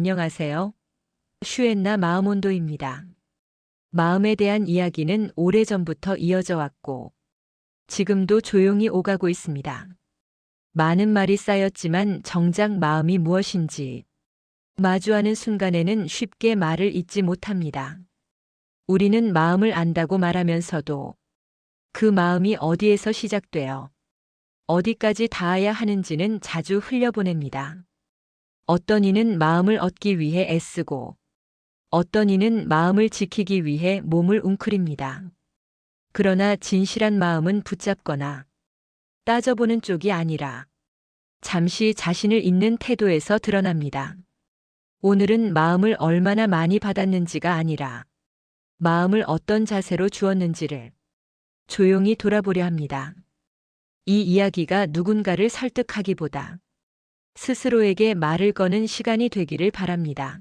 안녕하세요. 슈엔나 마음온도입니다. 마음에 대한 이야기는 오래전부터 이어져 왔고, 지금도 조용히 오가고 있습니다. 많은 말이 쌓였지만 정작 마음이 무엇인지 마주하는 순간에는 쉽게 말을 잇지 못합니다. 우리는 마음을 안다고 말하면서도 그 마음이 어디에서 시작되어 어디까지 닿아야 하는지는 자주 흘려보냅니다. 어떤 이는 마음을 얻기 위해 애쓰고 어떤 이는 마음을 지키기 위해 몸을 웅크립니다. 그러나 진실한 마음은 붙잡거나 따져보는 쪽이 아니라 잠시 자신을 잇는 태도에서 드러납니다. 오늘은 마음을 얼마나 많이 받았는지가 아니라 마음을 어떤 자세로 주었는지를 조용히 돌아보려 합니다. 이 이야기가 누군가를 설득하기보다 스스로에게 말을 거는 시간이 되기를 바랍니다.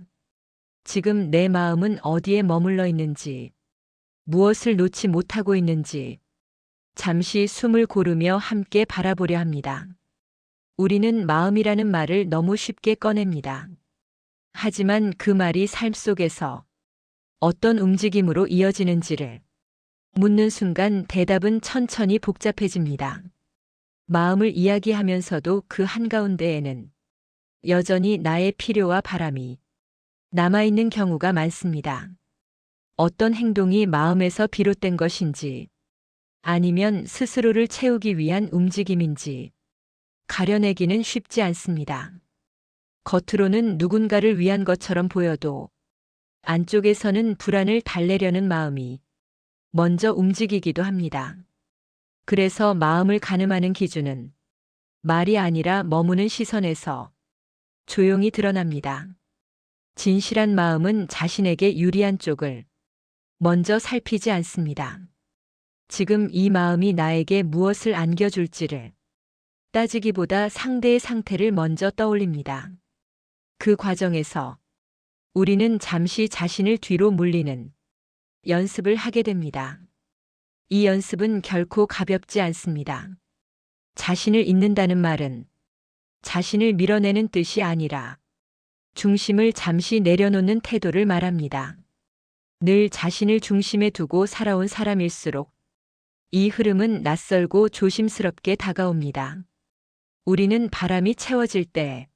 지금 내 마음은 어디에 머물러 있는지, 무엇을 놓지 못하고 있는지, 잠시 숨을 고르며 함께 바라보려 합니다. 우리는 마음이라는 말을 너무 쉽게 꺼냅니다. 하지만 그 말이 삶 속에서 어떤 움직임으로 이어지는지를 묻는 순간 대답은 천천히 복잡해집니다. 마음을 이야기하면서도 그 한가운데에는 여전히 나의 필요와 바람이 남아있는 경우가 많습니다. 어떤 행동이 마음에서 비롯된 것인지 아니면 스스로를 채우기 위한 움직임인지 가려내기는 쉽지 않습니다. 겉으로는 누군가를 위한 것처럼 보여도 안쪽에서는 불안을 달래려는 마음이 먼저 움직이기도 합니다. 그래서 마음을 가늠하는 기준은 말이 아니라 머무는 시선에서 조용히 드러납니다. 진실한 마음은 자신에게 유리한 쪽을 먼저 살피지 않습니다. 지금 이 마음이 나에게 무엇을 안겨줄지를 따지기보다 상대의 상태를 먼저 떠올립니다. 그 과정에서 우리는 잠시 자신을 뒤로 물리는 연습을 하게 됩니다. 이 연습은 결코 가볍지 않습니다. 자신을 잊는다는 말은 자신을 밀어내는 뜻이 아니라 중심을 잠시 내려놓는 태도를 말합니다. 늘 자신을 중심에 두고 살아온 사람일수록 이 흐름은 낯설고 조심스럽게 다가옵니다. 우리는 바람이 채워질 때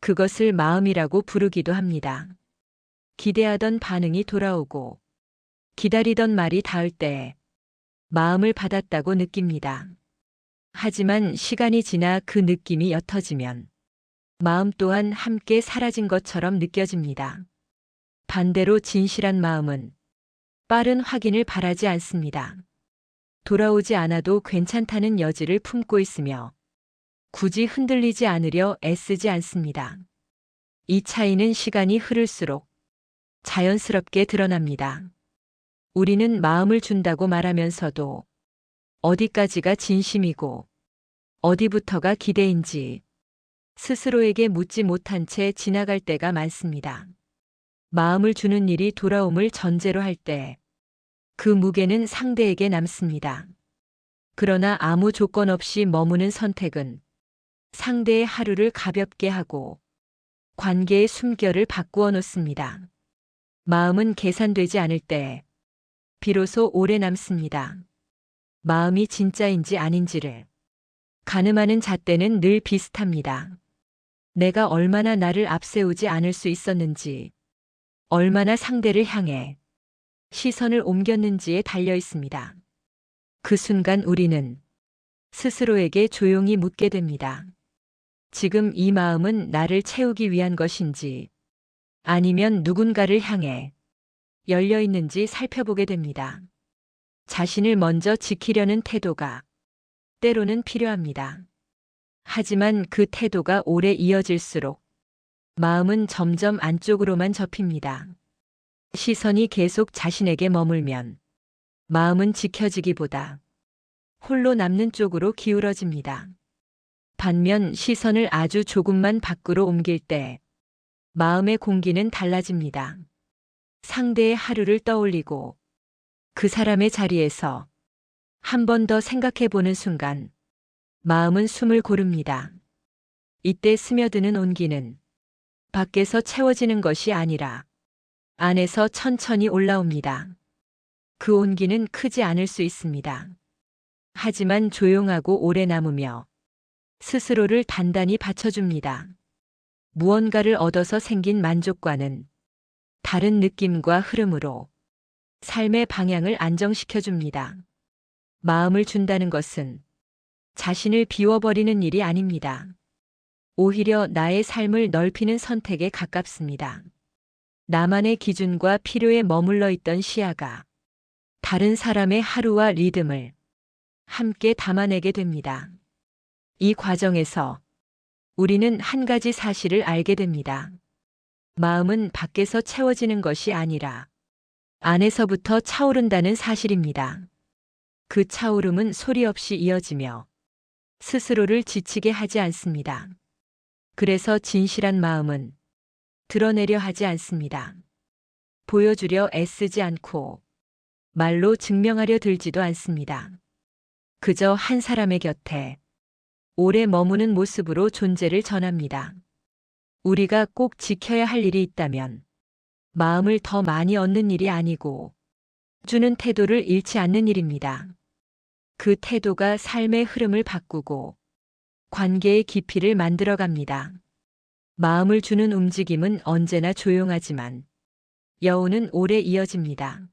그것을 마음이라고 부르기도 합니다. 기대하던 반응이 돌아오고 기다리던 말이 닿을 때 마음을 받았다고 느낍니다. 하지만 시간이 지나 그 느낌이 옅어지면 마음 또한 함께 사라진 것처럼 느껴집니다. 반대로 진실한 마음은 빠른 확인을 바라지 않습니다. 돌아오지 않아도 괜찮다는 여지를 품고 있으며 굳이 흔들리지 않으려 애쓰지 않습니다. 이 차이는 시간이 흐를수록 자연스럽게 드러납니다. 우리는 마음을 준다고 말하면서도 어디까지가 진심이고 어디부터가 기대인지 스스로에게 묻지 못한 채 지나갈 때가 많습니다. 마음을 주는 일이 돌아옴을 전제로 할 때 그 무게는 상대에게 남습니다. 그러나 아무 조건 없이 머무는 선택은 상대의 하루를 가볍게 하고 관계의 숨결을 바꾸어 놓습니다. 마음은 계산되지 않을 때 비로소 오래 남습니다. 마음이 진짜인지 아닌지를 가늠하는 잣대는 늘 비슷합니다. 내가 얼마나 나를 앞세우지 않을 수 있었는지, 얼마나 상대를 향해 시선을 옮겼는지에 달려 있습니다. 그 순간 우리는 스스로에게 조용히 묻게 됩니다. 지금 이 마음은 나를 채우기 위한 것인지, 아니면 누군가를 향해 열려 있는지 살펴보게 됩니다. 자신을 먼저 지키려는 태도가 때로는 필요합니다. 하지만 그 태도가 오래 이어질수록 마음은 점점 안쪽으로만 접힙니다. 시선이 계속 자신에게 머물면 마음은 지켜지기보다 홀로 남는 쪽으로 기울어집니다. 반면 시선을 아주 조금만 밖으로 옮길 때 마음의 공기는 달라집니다. 상대의 하루를 떠올리고 그 사람의 자리에서 한 번 더 생각해 보는 순간 마음은 숨을 고릅니다. 이때 스며드는 온기는 밖에서 채워지는 것이 아니라 안에서 천천히 올라옵니다. 그 온기는 크지 않을 수 있습니다. 하지만 조용하고 오래 남으며 스스로를 단단히 받쳐줍니다. 무언가를 얻어서 생긴 만족과는 다른 느낌과 흐름으로 삶의 방향을 안정시켜줍니다. 마음을 준다는 것은 자신을 비워버리는 일이 아닙니다. 오히려 나의 삶을 넓히는 선택에 가깝습니다. 나만의 기준과 필요에 머물러 있던 시야가 다른 사람의 하루와 리듬을 함께 담아내게 됩니다. 이 과정에서 우리는 한 가지 사실을 알게 됩니다. 마음은 밖에서 채워지는 것이 아니라 안에서부터 차오른다는 사실입니다. 그 차오름은 소리 없이 이어지며 스스로를 지치게 하지 않습니다. 그래서 진실한 마음은 드러내려 하지 않습니다. 보여주려 애쓰지 않고 말로 증명하려 들지도 않습니다. 그저 한 사람의 곁에 오래 머무는 모습으로 존재를 전합니다. 우리가 꼭 지켜야 할 일이 있다면 마음을 더 많이 얻는 일이 아니고 주는 태도를 잃지 않는 일입니다. 그 태도가 삶의 흐름을 바꾸고 관계의 깊이를 만들어 갑니다. 마음을 주는 움직임은 언제나 조용하지만 여운은 오래 이어집니다.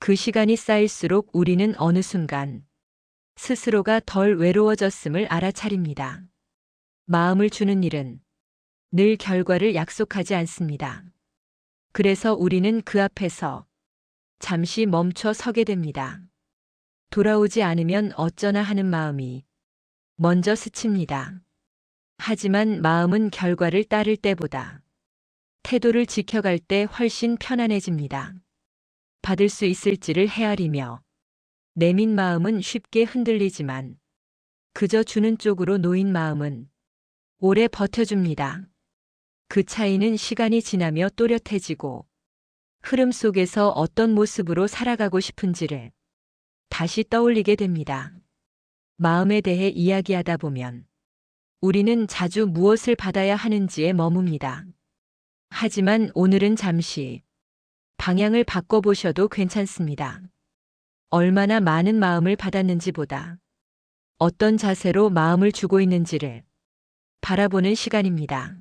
그 시간이 쌓일수록 우리는 어느 순간 스스로가 덜 외로워졌음을 알아차립니다. 마음을 주는 일은 늘 결과를 약속하지 않습니다. 그래서 우리는 그 앞에서 잠시 멈춰 서게 됩니다. 돌아오지 않으면 어쩌나 하는 마음이 먼저 스칩니다. 하지만 마음은 결과를 따를 때보다 태도를 지켜갈 때 훨씬 편안해집니다. 받을 수 있을지를 헤아리며 내민 마음은 쉽게 흔들리지만 그저 주는 쪽으로 놓인 마음은 오래 버텨줍니다. 그 차이는 시간이 지나며 또렷해지고 흐름 속에서 어떤 모습으로 살아가고 싶은지를 다시 떠올리게 됩니다. 마음에 대해 이야기하다 보면 우리는 자주 무엇을 받아야 하는지에 머뭅니다. 하지만 오늘은 잠시 방향을 바꿔보셔도 괜찮습니다. 얼마나 많은 마음을 받았는지보다 어떤 자세로 마음을 주고 있는지를 바라보는 시간입니다.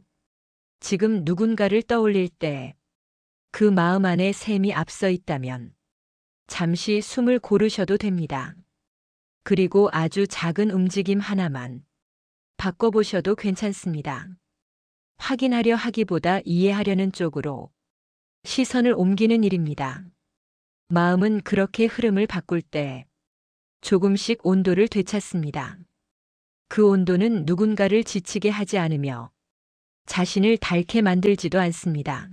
지금 누군가를 떠올릴 때 그 마음 안에 샘이 앞서 있다면 잠시 숨을 고르셔도 됩니다. 그리고 아주 작은 움직임 하나만 바꿔보셔도 괜찮습니다. 확인하려 하기보다 이해하려는 쪽으로 시선을 옮기는 일입니다. 마음은 그렇게 흐름을 바꿀 때 조금씩 온도를 되찾습니다. 그 온도는 누군가를 지치게 하지 않으며 자신을 닳게 만들지도 않습니다.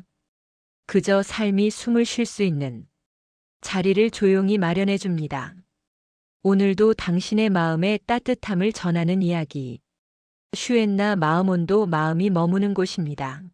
그저 삶이 숨을 쉴 수 있는 자리를 조용히 마련해 줍니다. 오늘도 당신의 마음에 따뜻함을 전하는 이야기. 슈엔나 마음온도 마음이 머무는 곳입니다.